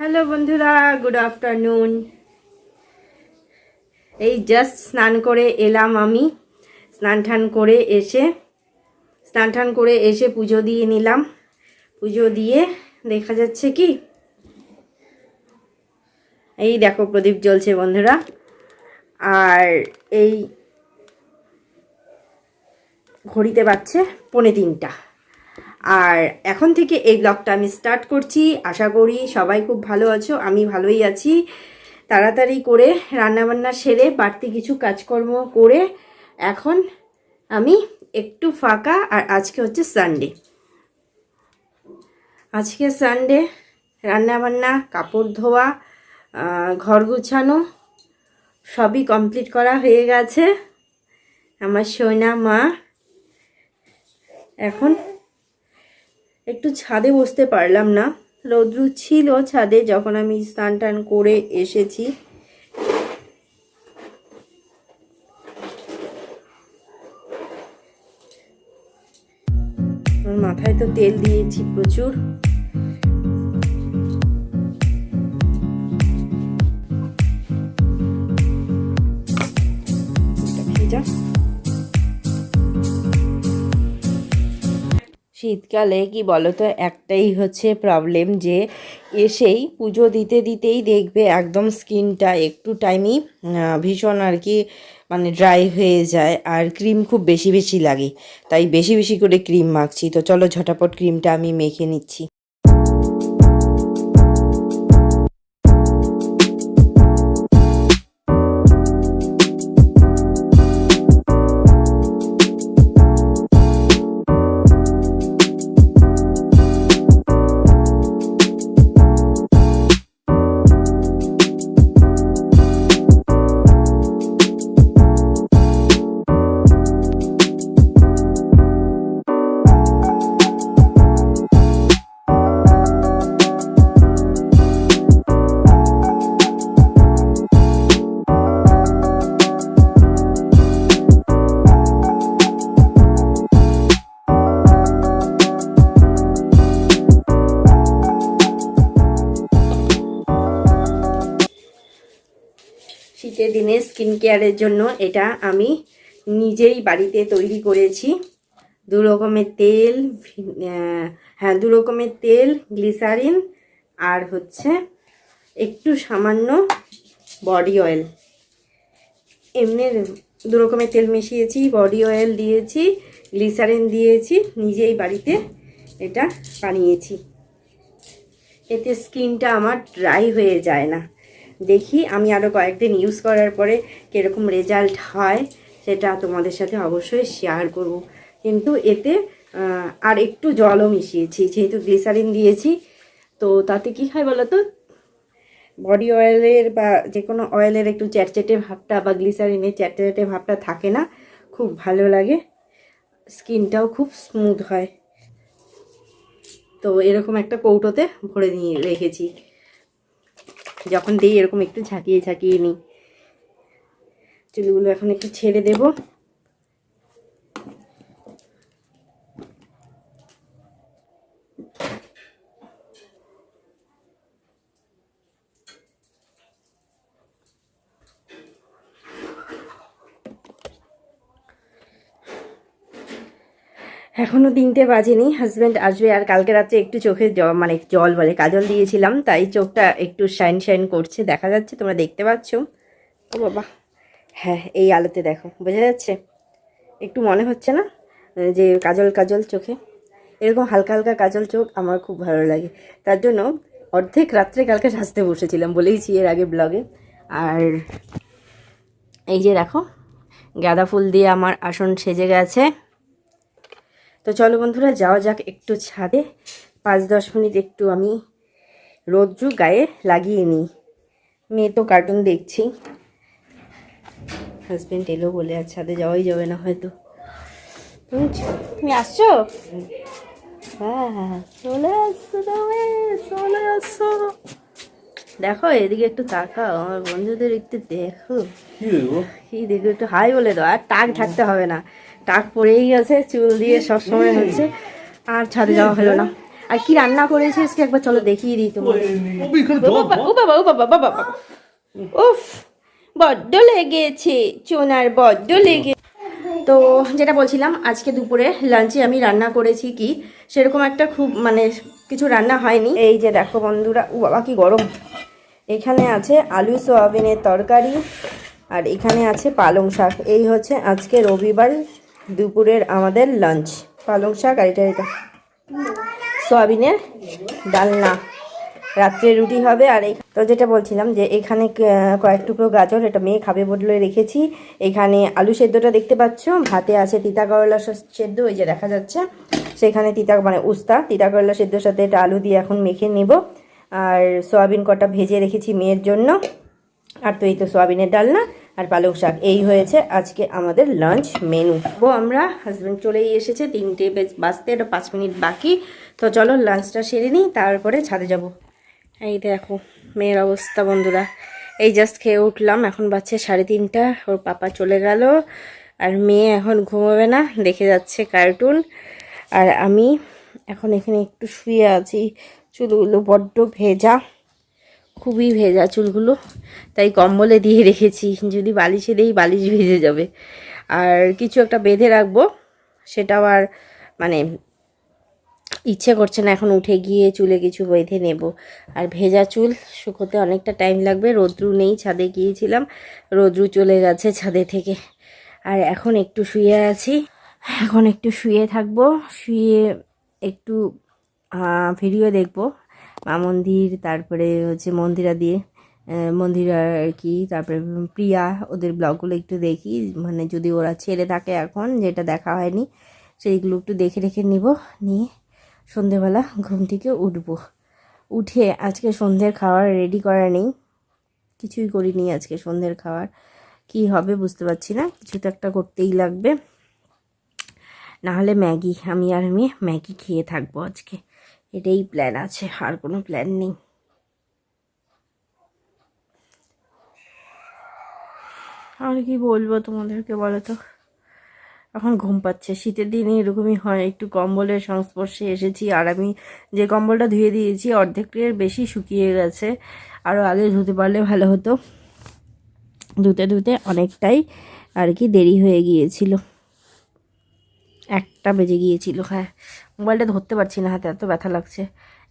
Hello বন্ধুরা good afternoon এই just স্নান করে এলাম আমি। স্নান টান করে এসে, স্নান টান করে এসে পুজো দিয়ে নিলাম। পুজো দিয়ে দেখা যাচ্ছে কি? এই দেখো, প্রদীপ জ্বলছে বন্ধুরা। আর এই ঘড়িতে বাজছে পৌনে তিনটা। আর এখন থেকে এই ব্লগটা আমি স্টার্ট করছি। আশা করি সবাই খুব ভালো আছো, আমি ভালোই আছি। তাড়াতাড়ি করে রান্নাবান্না সেরে বাড়তি কিছু কাজকর্ম করে এখন আমি একটু ফাঁকা আর আজকে হচ্ছে সানডে আজকে সানডে রান্নাবান্না, কাপড় ধোয়া ঘর গুছানো, সবই কমপ্লিট করা হয়ে গেছে। আমার সোনা, মা, এখন একটু ছাদে বসতে পারলাম না। রৌদ্র ছিল ছাদে যখন আমি স্নান টান করে এসেছি। মাথায় তো তেল দিয়েছি প্রচুর। শীতকালে, কি বলতো, একটাই হচ্ছে প্রবলেম যে এসেই পুজো দিতে দিতেই দেখবে একদম স্কিনটা একটু টাইমই ভীষণ আর কি মানে ড্রাই হয়ে যায় আর ক্রিম খুব বেশি বেশি লাগে। তাই বেশি বেশি করে ক্রিম মাখছি। তো চলো ঝটাপট ক্রিমটা আমি মেখে নিচ্ছি। স্কিন কেয়ারের জন্য এটা আমি নিজেই বাড়িতে তৈরি করেছি। দু রকমের তেল হ্যাঁ দু রকমের তেল গ্লিসারিন আর হচ্ছে একটু সামান্য বডি অয়েল এমনি দু রকমের তেল মিশিয়েছি বডি অয়েল দিয়েছি গ্লিসারিন দিয়েছি, নিজেই বাড়িতে এটা বানিয়েছি। এতে স্কিনটা আমার ড্রাই হয়ে যায় না। দেখি আমি আরও কয়েকদিন ইউজ করার পরে কীরকম রেজাল্ট হয়, সেটা তোমাদের সাথে অবশ্যই শেয়ার করব। কিন্তু এতে আর একটু জলও মিশিয়েছি, যেহেতু গ্লিসারিন দিয়েছি, তো তাতে কি হয় বলো তো বডি অয়েলের বা যে কোনো অয়েলের একটু চ্যাটচেটে ভাবটা বা গ্লিসারিনের চ্যাটচেটে ভাবটা থাকে না, খুব ভালো লাগে। স্কিনটাও খুব স্মুথ হয়। তো এরকম একটা কৌটোতে ভরে নিয়ে রেখেছি। যখন দিই এরকম একটু ঝাঁকিয়ে ঝাঁকিয়ে নিই। চুলগুলো এখন একটু ছেড়ে দেব। এখনও তিনটে বাজেনি। হাজব্যান্ড আসবে আর কালকে রাত্রে একটু চোখে মানে জল বলে কাজল দিয়েছিলাম, তাই চোখটা একটু শাইন শাইন করছে, দেখা যাচ্ছে, তোমরা দেখতে পাচ্ছ। ও বাবা হ্যাঁ এই আলোতে দেখো, বোঝা যাচ্ছে? একটু মনে হচ্ছে না? যে কাজল কাজল চোখে। এরকম হালকা হালকা কাজল চোখ আমার খুব ভালো লাগে। তার জন্য অর্ধেক রাত্রে কালকে সাজতে বসেছিলাম, বলেইছি এর আগে ব্লগে আর এই যে দেখো, গাঁদা ফুল দিয়ে আমার আসন সেজে গেছে। তো চলো বন্ধুরা যাওয়া যাক একটু ছাদে। পাঁচ দশ মিনিট একটু আমি রোদ্রু গায়ে লাগিয়ে নিই। মেয়ে তো কার্টুন দেখছি। হাজব্যান্ড এলো বলে আর ছাদে যাওয়াই যাবে না হয়তো। তুমি তুমি আসছো? চলে আসছো চলে আসছো। দেখো এদিকে একটু তাকাও আমার বন্ধুদের একটু দেখো। কি দেখো একটু হাই বলে দাও আর টাক থাকতে হবে না। টাক পড়েই গেছে চুল দিয়ে সবসময় হচ্ছে। আর ছাদে যাওয়া হলো না। আর কি রান্না করেছে আজকে একবার চলো দেখিয়ে দিই তোমার এখানে ও বাবা ও বাবা ও বাবা বাবা বাবা। উফ বড্ড লেগেছে চোনার বড্ড লেগে তো যেটা বলছিলাম আজকে দুপুরে লাঞ্চে আমি রান্না করেছি কি? সেরকম একটা খুব মানে কিছু রান্না হয়নি। এই যে দেখো বন্ধুরা ও বাবা কি গরম। এখানে আছে আলু সোয়াবিনের তরকারি আর এখানে আছে পালং শাক। এই হচ্ছে আজকে রবিবার দুপুরের আমাদের লাঞ্চ পালং শাক আর এটা এটা। সয়াবিনের ডালনা। রাত্রে রুটি হবে আর এই তো যেটা বলছিলাম যে এখানে কয়েক টুকরো গাজর এটা মেয়ে খাবে বদলে রেখেছি। এখানে আলু সেদ্ধটা দেখতে পাচ্ছ। ভাতে আছে তিতা করলা সেদ্ধ, ওই যে দেখা যাচ্ছে। সেখানে তিতা মানে উস্তা, তিতা করলা সেদ্ধর সাথে এটা আলু দিয়ে এখন মেখে নেব। আর সয়াবিন কটা ভেজে রেখেছি মেয়ের জন্য। আর তো এই তো সয়াবিনের ডালনা। আর পালং শাক। এই হয়েছে আজকে আমাদের লাঞ্চ মেনু ও আমরা হাজব্যান্ড চলেই এসেছে, তিনটে বেজ বাজতে এটা পাঁচ মিনিট বাকি। তো চলো লাঞ্চটা সেরে নিই, তারপরে ছাদে যাব। এই দেখো, মেয়ের অবস্থা বন্ধুরা। এই জাস্ট খেয়ে উঠলাম, এখন বাচ্চা সাড়ে তিনটা, ওর পাপা চলে গেল। আর মেয়ে এখন ঘুমোবে না, দেখে যাচ্ছে কার্টুন আর আমি এখন এখানে একটু শুয়ে আছি, চুলগুলো বড্ড ভেজা। খুবই ভেজা চুলগুলো, তাই কম্বলে দিয়ে রেখেছি। যদি বালিশে দিই, বালিশ ভিজে যাবে। আর কিছু একটা বেঁধে রাখব, সেটাও আর মানে ইচ্ছে করছে না এখন উঠে গিয়ে চুলে কিছু বেঁধে নেব। আর ভেজা চুল শুকোতে অনেকটা টাইম লাগবে। রোদ্রু নেই, ছাদে গিয়েছিলাম। রোদ্রু চলে গেছে ছাদে থেকে। আর এখন একটু শুয়ে আছি। এখন একটু শুয়ে থাকব, শুয়ে একটু ভিডিও দেখব। মা মন্দির, তারপরে হচ্ছে মন্দিরা দিয়ে মন্দিরা আর কি, তারপরে প্রিয়া, ওদের ব্লগগুলো একটু দেখি মানে যদি ওরা ছেড়ে থাকে এখন, যেটা দেখা হয়নি, সেইগুলো একটু দেখে রেখে নিব, নিয়ে সন্ধেবেলা ঘুম থেকে উঠবো। উঠে আজকে সন্ধ্যের খাবার রেডি করা নেই, কিছুই করিনি আজকে সন্ধ্যের খাবার কি হবে বুঝতে পারছি না, কিছু তো একটা করতেই লাগবে। না হলে ম্যাগি, আমি আর মেয়ে ম্যাগি খেয়ে থাকব আজকে। এটাই প্ল্যান আছে, আর কোনো প্ল্যান নেই। আর কি বলব তোমাদেরকে বলো তো এখন ঘুম পাচ্ছে, শীতের দিনে এরকমই হয়, একটু কম্বলের সংস্পর্শে এসেছি, আর আমি যে কম্বলটা ধুয়ে দিয়েছি অর্ধেকের বেশি শুকিয়ে গেছে আরও আগে ধুতে পারলে ভালো হতো। ধুতে ধুতে অনেকটাই আর কি দেরি হয়ে গিয়েছিল। একটা বেজে গিয়েছিল হ্যাঁ। মোবাইলটা ধরতে পারছি না, হাতে এত ব্যথা লাগছে।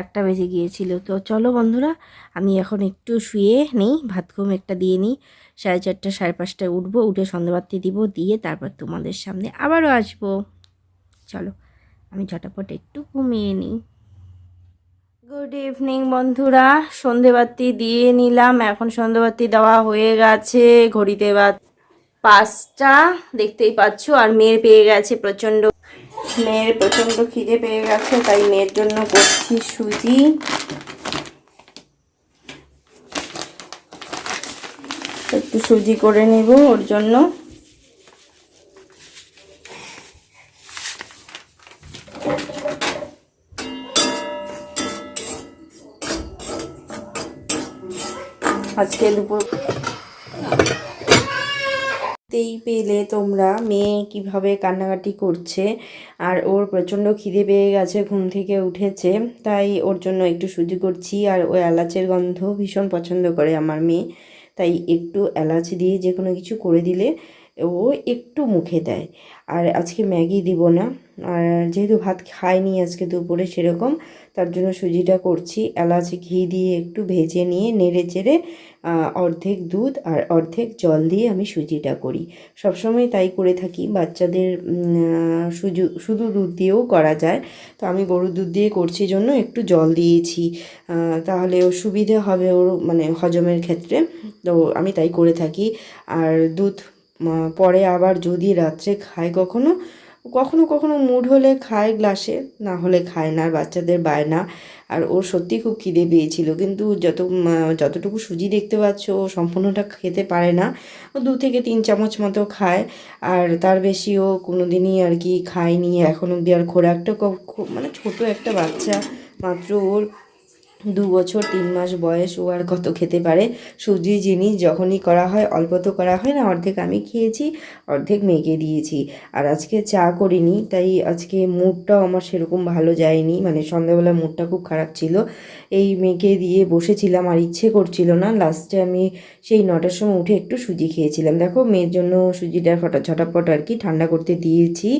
একটা বেজে গিয়েছিল। তো চলো বন্ধুরা, আমি এখন একটু শুয়ে নিই, ভাত ঘুম একটা দিয়ে নিই। সাড়ে চারটা, সাড়ে পাঁচটায় উঠবো, উঠে সন্ধ্যাবাতি দিব, দিয়ে তারপর তোমাদের সামনে আবারও আসব। চলো, আমি ঝটাপট একটু ঘুমিয়ে নিই। গুড ইভিনিং বন্ধুরা সন্ধেবাতি দিয়ে নিলাম। এখন সন্ধেবাতি দেওয়া হয়ে গেছে ঘড়িতে বা পাঁচটা, দেখতেই পাচ্ছ। আর মেয়ের পেয়ে গেছে প্রচণ্ড মেয়ের প্রচণ্ড খিদে পেয়ে গেছে, তাই মেয়ের জন্য করছি সুজি। একটু সুজি করে নেব ওর জন্য। আজকে দুপুর তেই পেলে তোমরা মেয়ে কীভাবে কান্নাকাটি করছে? আর ওর প্রচণ্ড খিদে পেয়ে গেছে, ঘুম থেকে উঠেছে, তাই ওর জন্য একটু সুজি করছি। আর ওই এলাচের গন্ধ ভীষণ পছন্দ করে আমার মেয়ে। তাই একটু এলাচ দিয়ে যে কোনো কিছু করে দিলে ও একটু মুখে দেয়। আর আজকে ম্যাগি দিব না। আর যেহেতু ভাত খায়নি আজকে দুপুরে সেরকম, তার জন্য সুজিটা করছি। এলাচ ঘি দিয়ে একটু ভেজে নিয়ে নেড়ে চেড়ে অর্ধেক দুধ আর অর্ধেক জল দিয়ে আমি সুজিটা করি। সবসময় তাই করে থাকি। বাচ্চাদের সুজু, শুধু দুধ দিয়েও করা যায়। তো আমি গরুর দুধ দিয়ে করছি জন্য একটু জল দিয়েছি। তাহলে ওর সুবিধে হবে ওর মানে হজমের ক্ষেত্রে। তো আমি তাই করে থাকি। আর দুধ পরে আবার যদি রাত্রে খায় কখনো কখনো কখনো মুড হলে খায় গ্লাসে, না হলে খায় না বাচ্চাদের বায়না। আর ওর সত্যি খুব খিদে পেয়েছিল। কিন্তু যত যতটুকু সুজি দেখতে পাচ্ছ, ও সম্পূর্ণটা খেতে পারে না। ও দু থেকে তিন চামচ মতো খায়। আর তার বেশি ও কোনো দিনই আর কি খায়নি। এখন অব্দি আর খোরাকটা মানে ছোট একটা বাচ্চা। মাত্র ওর দু বছর, তিন মাস বয়স ও আর কত খেতে পারে, সুজি জিনিস যখনই করা হয়, অল্প তো করা হয় না, অর্ধেক আমি খেয়েছি, অর্ধেক মেয়েকে দিয়েছি। আর আজকে চা করিনি, তাই আজকে মুডটাও আমার সেরকম ভালো যায়নি মানে সন্ধ্যাবেলা মুডটা খুব খারাপ ছিল। এই মেয়েকে দিয়ে বসেছিলাম, আর ইচ্ছে করছিল না, লাস্টে আমি সেই নটার সময় উঠে একটু সুজি খেয়েছিলাম। দেখো, মেয়ের জন্য সুজিটা ফটা ঝটাপট আর কি, ঠান্ডা করতে দিয়েছি,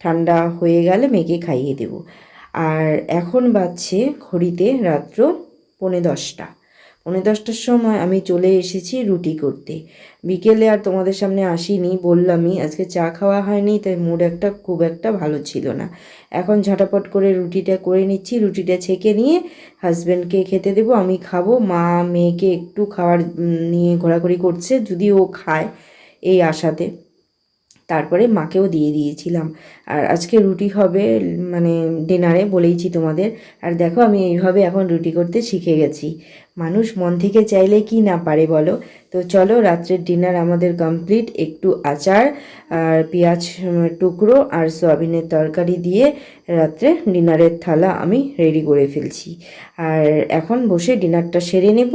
ঠান্ডা হয়ে গেলে মেয়েকে খাইয়ে দেবো। আর এখন বাজছে ঘড়িতে রাত্র পৌনে দশটা। পৌনে দশটার সময় আমি চলে এসেছি রুটি করতে। বিকেলে আর তোমাদের সামনে আসিনি, বললামই আজকে চা খাওয়া হয়নি, তাই মুড একটা খুব একটা ভালো ছিল না। এখন ঝটাপট করে রুটিটা করে নিচ্ছি, রুটিটা ছেঁকে নিয়ে হাজব্যান্ডকে খেতে দেবো, আমি খাব, মা মেয়েকে একটু খাওয়ার নিয়ে ঘোরাঘুরি করছে যদি ও খায় এই আশাতে। তারপরে মাকেও দিয়ে দিয়েছিলাম। আর আজকে রুটি হবে মানে ডিনারে বলেইছি তোমাদের। আর দেখো আমি এইভাবে এখন রুটি করতে শিখে গেছি। মানুষ মন থেকে চাইলে কি না পারে বলো? তো চলো রাত্রের ডিনার আমাদের কমপ্লিট। একটু আচার আর পেঁয়াজ টুকরো আর সয়াবিনের তরকারি দিয়ে রাত্রে ডিনারের থালা আমি রেডি করে ফেলছি। আর এখন বসে ডিনারটা সেরে নেব।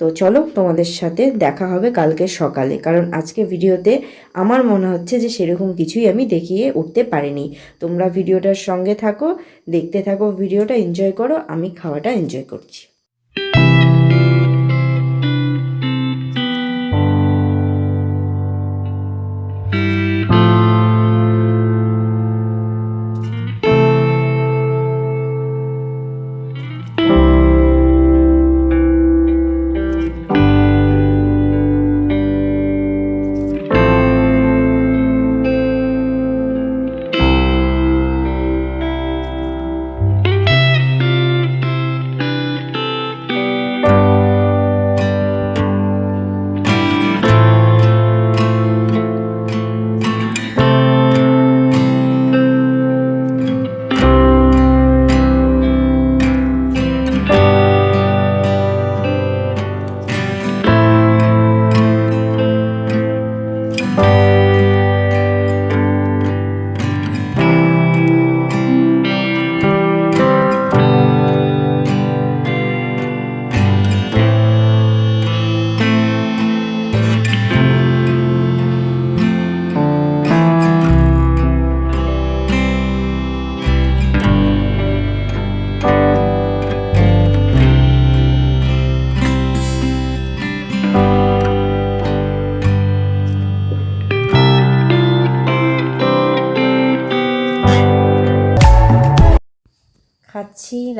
তো চলো তোমাদের সাথে দেখা হবে কালকে সকালে। কারণ আজকে ভিডিওতে আমার মনে হচ্ছে যে সেরকম কিছুই আমি দেখিয়ে উঠতে পারিনি। তোমরা ভিডিওটার সঙ্গে থাকো, দেখতে থাকো, ভিডিওটা এনজয় করো, আমি খাওয়াটা এনজয় করছি।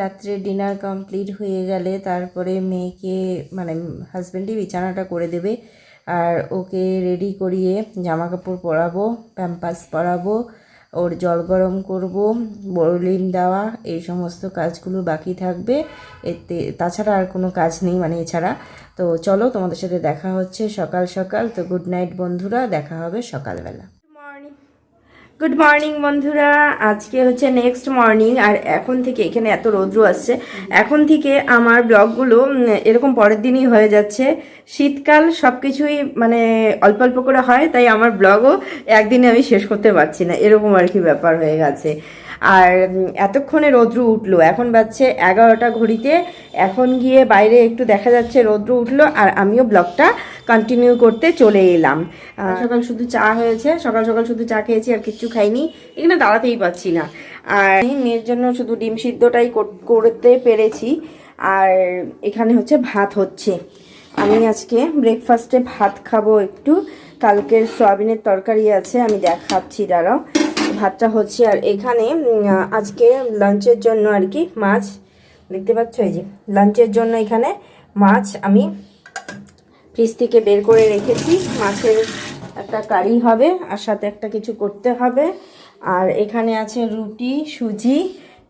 রাত্রে ডিনার কমপ্লিট হয়ে গেলে তারপরে মেয়েকে মানে হাজব্যান্ডই বিছানাটা করে দেবে আর ওকে রেডি করিয়ে জামা কাপড় পরাবো প্যাম্পাস পরাবো, ওর জল গরম করব, বরলিন দেওয়া, এই সমস্ত কাজগুলো বাকি থাকবে। এতে তাছাড়া আর কোনো কাজ নেই মানে এছাড়া। তো চলো তোমাদের সাথে দেখা হচ্ছে সকাল সকাল। তো গুড নাইট বন্ধুরা, দেখা হবে সকালবেলা। গুড মর্নিং বন্ধুরা। আজকে হচ্ছে নেক্সট মর্নিং আর এখন থেকে এখানে এত রৌদ্র আসছে। এখন থেকে আমার ব্লগগুলো এরকম পরের দিনই হয়ে যাচ্ছে। শীতকাল সব কিছুই মানে অল্প অল্প করে হয়, তাই আমার ব্লগও একদিনে আমি শেষ করতে পারছি না। এরকম আর কি ব্যাপার হয়ে গেছে। আর এতক্ষণে রৌদ্র উঠল। এখন বাজছে এগারোটা ঘড়িতে। এখন গিয়ে বাইরে একটু দেখা যাচ্ছে রৌদ্র উঠল আর আমিও ব্লগটা কন্টিনিউ করতে চলে এলাম। সকাল শুধু চা হয়েছে, সকাল সকাল শুধু চা খেয়েছি আর কিচ্ছু খাইনি। এখানে দাঁড়াতেই পারছি না। আর মেয়ের জন্য শুধু ডিম সিদ্ধটাই কর- করতে পেরেছি। আর এখানে হচ্ছে ভাত হচ্ছে। আমি আজকে ব্রেকফাস্টে ভাত খাব একটু। কালকের সয়াবিনের তরকারি আছে, আমি দেখাচ্ছি, দাঁড়াও। ভাতটা হচ্ছে আর এখানে আজকে লাঞ্চের জন্য আর কি মাছ। দেখতে পাচ্ছ এই যে লাঞ্চের জন্য এখানে মাছ আমি ফ্রিজ থেকে বের করে রেখেছি। মাছের একটা কারি হবে আর সাথে একটা কিছু করতে হবে। আর এখানে আছে রুটি সুজি।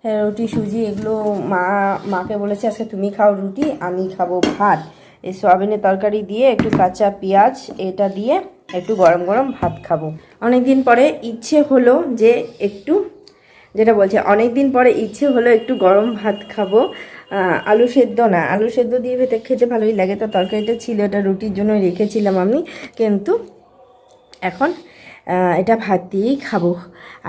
হ্যাঁ, রুটি সুজি এগুলো মা মাকে বলেছে আজকে তুমি খাও রুটি আমি খাব ভাত। এই সয়াবিনের তরকারি দিয়ে একটু কাঁচা পেঁয়াজ এটা দিয়ে একটু গরম গরম ভাত খাব। অনেক দিন পরে ইচ্ছে হলো যে একটু, যেটা বলছে অনেক দিন পরে ইচ্ছে হলো একটু গরম ভাত খাব। আলু সেদ্ধ না, আলু সেদ্ধ দিয়ে ভেতরে খেতে ভালোই লাগে। তো তরকারিটা ছিল, এটা রুটির জন্য রেখেছিলাম আমি। কিন্তু এখন এটা ভাত দিয়েই খাব।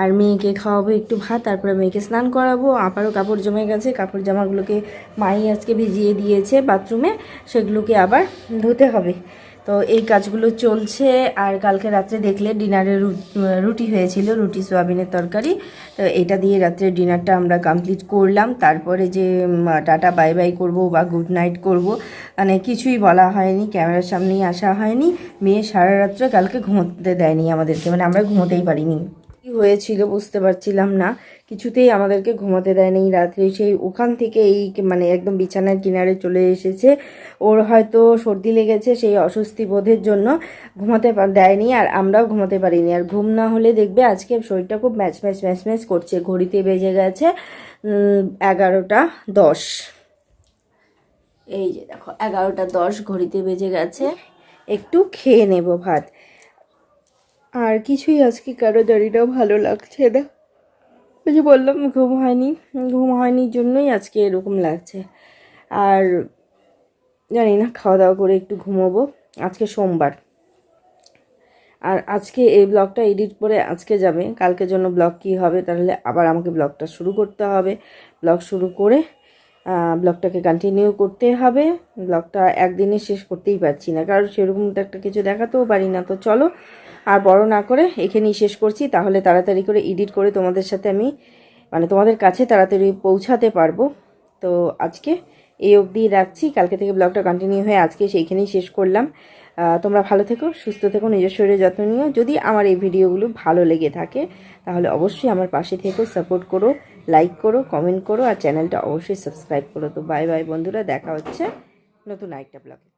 আর মেয়েকে খাওয়াবো একটু ভাত, তারপরে মেয়েকে স্নান করাবো। আবারও কাপড় জমে গেছে, কাপড় জামাগুলোকে মাই আজকে ভিজিয়ে দিয়েছে বাথরুমে, সেগুলোকে আবার ধুতে হবে। তো এই কাজগুলো চলছে, আর কালকে রাত্রে দেখলে ডিনারে রুটি হয়েছিল, রুটি, সোয়াবিনের তরকারি। তো এটা দিয়ে রাত্রে ডিনারটা আমরা কমপ্লিট করলাম। তারপরে যে টাটা বাই বাই করব বা গুড নাইট করব মানে কিছুই বলা হয়নি, ক্যামেরার সামনেই আসা হয়নি। মেয়ে সারা রাত্রে কালকে ঘুমোতে দেয়নি আমাদেরকে মানে আমরা ঘুমোতেই পারিনি। কি হয়েছিল বুঝতে পারছিলাম না। কিছুতেই আমাদেরকে ঘুমাতে দেয়নি রাত্রে। সেই ওখান থেকে এই মানে একদম বিছানার কিনারে চলে এসেছে। ওর হয়তো সর্দি লেগেছে, সেই অস্বস্তি বোধের জন্য ঘুমাতে দেয়নি আর আমরাও ঘুমাতে পারিনি। আর ঘুম না হলে দেখবে আজকে শরীরটা খুব ম্যাচ ম্যাচ ম্যাচ ম্যাচ করছে। ঘড়িতে বেজে গেছে এগারোটা দশ। এই যে দেখো, এগারোটা দশ, ঘড়িতে বেজে গেছে। একটু খেয়ে নেব ভাত। আর কিছুই আজকে কারও জানিটাও ভালো লাগছে না। ওই যে বললাম, ঘুম হয়নি। ঘুম হয়নি জন্যই আজকে এরকম লাগছে। আর জানি না, খাওয়া দাওয়া করে একটু ঘুমোবো। আজকে সোমবার। আর আজকে এই ব্লগটা এডিট করে আজকে যাবে। কালকের জন্য ব্লগ কী হবে, তাহলে আবার আমাকে ব্লগটা শুরু করতে হবে। ব্লগ শুরু করে ব্লগটাকে কন্টিনিউ করতে হবে। ব্লগটা একদিনে শেষ করতেই পারছি না। কারণ সেরকম তো একটা কিছু দেখাতেও পারি না। তো চলো, আর বড় না করে এখানেই শেষ করছি। তাহলে তাড়াতাড়ি করে এডিট করে তোমাদের সাথে আমি মানে তোমাদের কাছে তাড়াতাড়ি পৌঁছাতে পারব। তো আজকে এই অবধি রাখছি। কালকে থেকে ব্লগটা কন্টিনিউ হয়ে আজকে সেইখানেই শেষ করলাম। তোমরা ভালো থেকো, সুস্থ থেকো, নিজের শরীরের যত্ন নিও। যদি আমার এই ভিডিওগুলো ভালো লেগে থাকে, তাহলে অবশ্যই আমার পাশে থেকো সাপোর্ট করো। লাইক করো কমেন্ট করো আর চ্যানেলটা অবশ্যই সাবস্ক্রাইব করো। তো বাই বাই বন্ধুরা, দেখা হচ্ছে নতুন আরেকটা ব্লগে